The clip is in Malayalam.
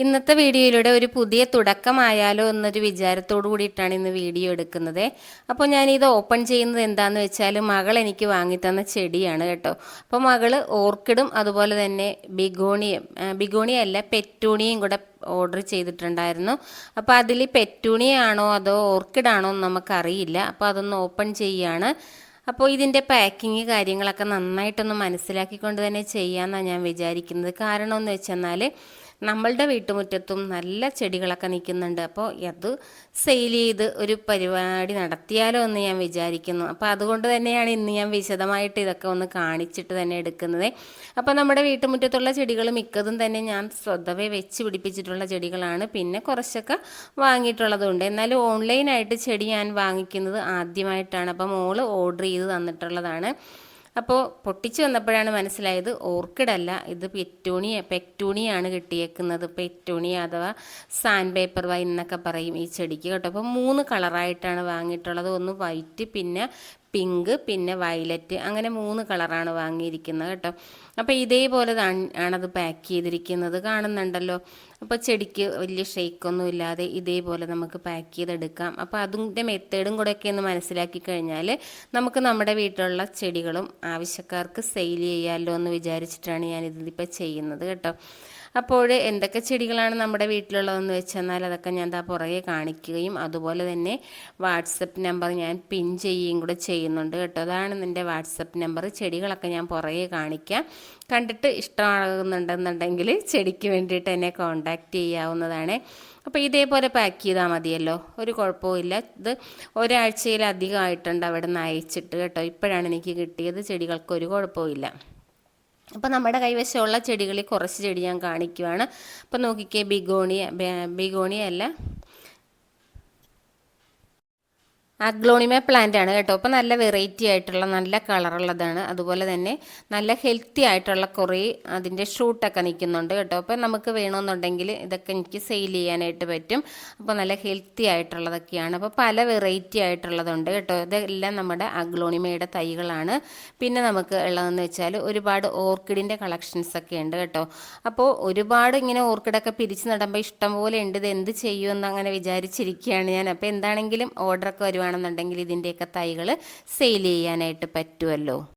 ഇന്നത്തെ വീഡിയോയിലൂടെ ഒരു പുതിയ തുടക്കമായാലോ എന്നൊരു വിചാരത്തോടു കൂടിയിട്ടാണ് ഇന്ന് വീഡിയോ എടുക്കുന്നത്. അപ്പോൾ ഞാനിത് ഓപ്പൺ ചെയ്യുന്നത് എന്താന്ന് വെച്ചാൽ മകൾ എനിക്ക് വാങ്ങിത്തന്ന ചെടിയാണ് കേട്ടോ. അപ്പോൾ മകൾ ഓർക്കിഡും അതുപോലെ തന്നെ ബിഗോണിയും ബിഗോണിയല്ല പെറ്റൂണിയും കൂടെ ഓർഡർ ചെയ്തിട്ടുണ്ടായിരുന്നു. അപ്പോൾ അതിൽ പെറ്റൂണിയാണോ അതോ ഓർക്കിഡാണോ എന്ന് നമുക്കറിയില്ല. അപ്പോൾ അതൊന്ന് ഓപ്പൺ ചെയ്യുകയാണ് അപ്പോൾ ഇതിന്റെ പാക്കിങ് കാര്യങ്ങളൊക്കെ നന്നായിട്ടൊന്ന് മനസ്സിലാക്കിക്കൊണ്ട് തന്നെ ചെയ്യാമെന്നാണ് ഞാൻ വിചാരിക്കുന്നത്. കാരണം എന്ന് വെച്ചെന്നാൽ നമ്മളുടെ വീട്ടുമുറ്റത്തും നല്ല ചെടികളൊക്കെ നിൽക്കുന്നുണ്ട്. അപ്പോൾ അത് സെയിൽ ചെയ്ത് ഒരു പരിപാടി നടത്തിയാലോ എന്ന് ഞാൻ വിചാരിക്കുന്നു. അപ്പോൾ അതുകൊണ്ട് തന്നെയാണ് ഇന്ന് ഞാൻ വിശദമായിട്ട് ഇതൊക്കെ ഒന്ന് കാണിച്ചിട്ട് തന്നെ എടുക്കുന്നത്. അപ്പോൾ നമ്മുടെ വീട്ടുമുറ്റത്തുള്ള ചെടികൾ മിക്കതും തന്നെ ഞാൻ സ്വതവേ വെച്ച് പിടിപ്പിച്ചിട്ടുള്ള ചെടികളാണ്. പിന്നെ കുറച്ചൊക്കെ വാങ്ങിയിട്ടുള്ളതുണ്ട് എന്നാലും ഓൺലൈനായിട്ട് ചെടി ഞാൻ വാങ്ങിക്കുന്നത് ആദ്യമായിട്ടാണ്. അപ്പോൾ മോൾ ഓർഡർ ചെയ്ത് തന്നിട്ടുള്ളതാണ്. അപ്പോൾ പൊട്ടിച്ച് വന്നപ്പോഴാണ് മനസ്സിലായത് ഓർക്കിഡ് അല്ല ഇത് പെറ്റൂണിയ പെറ്റൂണിയാണ് കിട്ടിയേക്കുന്നത്. പെറ്റൂണി അഥവാ സാൻഡ് പേപ്പർ വൈൻ എന്നൊക്കെ പറയും ഈ ചെടിക്ക് കേട്ടോ. അപ്പോൾ മൂന്ന് കളറായിട്ടാണ് വാങ്ങിയിട്ടുള്ളത്. ഒന്ന് വൈറ്റ് പിന്നെ പിങ്ക് പിന്നെ വയലറ്റ് അങ്ങനെ മൂന്ന് കളറാണ് വാങ്ങിയിരിക്കുന്നത് കേട്ടോ. അപ്പോൾ ഇതേപോലെ ആണത് പാക്ക് ചെയ്തിരിക്കുന്നത് കാണുന്നുണ്ടല്ലോ. അപ്പോൾ ചെടിക്ക് വലിയ ഷെയ്ക്കൊന്നും ഇല്ലാതെ ഇതേപോലെ നമുക്ക് പാക്ക് ചെയ്തെടുക്കാം. അപ്പോൾ അതിന്റെ മെത്തേഡും കൂടെയൊക്കെ ഒന്ന് മനസ്സിലാക്കി കഴിഞ്ഞാൽ നമുക്ക് നമ്മുടെ വീട്ടിലുള്ള ചെടികളും ആവശ്യക്കാർക്ക് സെയിൽ ചെയ്യാമല്ലോ എന്ന് വിചാരിച്ചിട്ടാണ് ഞാൻ ഇതിപ്പോൾ ചെയ്യുന്നത് കേട്ടോ. അപ്പോൾ എന്തൊക്കെ ചെടികളാണ് നമ്മുടെ വീട്ടിലുള്ളതെന്ന് വെച്ചെന്നാൽ അതൊക്കെ ഞാൻ ദാ പുറകെ കാണിക്കുകയും അതുപോലെ തന്നെ വാട്സപ്പ് നമ്പർ ഞാൻ പിൻ ചെയ്യുകയും കൂടെ ചെയ്യുന്നുണ്ട് കേട്ടോ. അതാണ് എന്റെ വാട്സപ്പ് നമ്പർ. ചെടികളൊക്കെ ഞാൻ പുറകെ കാണിക്കാം. കണ്ടിട്ട് ഇഷ്ടമാകുന്നുണ്ടെന്നുണ്ടെങ്കിൽ ചെടിക്ക് വേണ്ടിയിട്ട് എന്നെ കോണ്ടാക്റ്റ് ചെയ്യാവുന്നതാണ്. അപ്പോൾ ഇതേപോലെ പാക്ക് ചെയ്താൽ മതിയല്ലോ. ഒരു കുഴപ്പമില്ല ഇത് ഒരാഴ്ചയിലധികമായിട്ടുണ്ട് അവിടെ നിന്ന് അയച്ചിട്ട് കേട്ടോ. ഇപ്പോഴാണ് എനിക്ക് കിട്ടിയത്. ചെടികൾക്ക് ഒരു കുഴപ്പമില്ല അപ്പോൾ നമ്മുടെ കൈവശമുള്ള ചെടികളിൽ കുറച്ച് ചെടി ഞാൻ കാണിക്കുവാണ്. അപ്പോൾ നോക്കിക്കേ ബിഗോണിയ ബിഗോണിയ അല്ല അഗ്ലോണിമ പ്ലാന്റ് ആണ് കേട്ടോ. അപ്പോൾ നല്ല വെറൈറ്റി ആയിട്ടുള്ള നല്ല കളറുള്ളതാണ് അതുപോലെ തന്നെ നല്ല ഹെൽത്തി ആയിട്ടുള്ള കുറേ അതിന്റെ ഷൂട്ടൊക്കെ നിൽക്കുന്നുണ്ട് കേട്ടോ. അപ്പോൾ നമുക്ക് വേണമെന്നുണ്ടെങ്കിൽ ഇതൊക്കെ എനിക്ക് സെയിൽ ചെയ്യാനായിട്ട് പറ്റും. അപ്പോൾ നല്ല ഹെൽത്തി ആയിട്ടുള്ളതൊക്കെയാണ്. അപ്പോൾ പല വെറൈറ്റി ആയിട്ടുള്ളതുണ്ട് കേട്ടോ. ഇതെല്ലാം നമ്മുടെ അഗ്ലോണിമയുടെ തൈകളാണ്. പിന്നെ നമുക്ക് ഉള്ളതെന്ന് വെച്ചാൽ ഒരുപാട് ഓർക്കിഡിന്റെ കളക്ഷൻസ് ഒക്കെ ഉണ്ട് കേട്ടോ. അപ്പോൾ ഒരുപാട് ഇങ്ങനെ ഓർക്കിഡൊക്കെ പിരിച്ച് നടുമ്പോൾ ഇഷ്ടംപോലെ ഉണ്ട്. ഇത് എന്ത് ചെയ്യുമെന്ന് അങ്ങനെ വിചാരിച്ചിരിക്കുകയാണ് ഞാൻ. അപ്പോൾ എന്താണെങ്കിലും ഓർഡറൊക്കെ വരുവാണ്. ആണെന്നുണ്ടെങ്കിൽ ഇതിന്റെയൊക്കെ തൈകൾ സെയിൽ ചെയ്യാനായിട്ട് പറ്റുമല്ലോ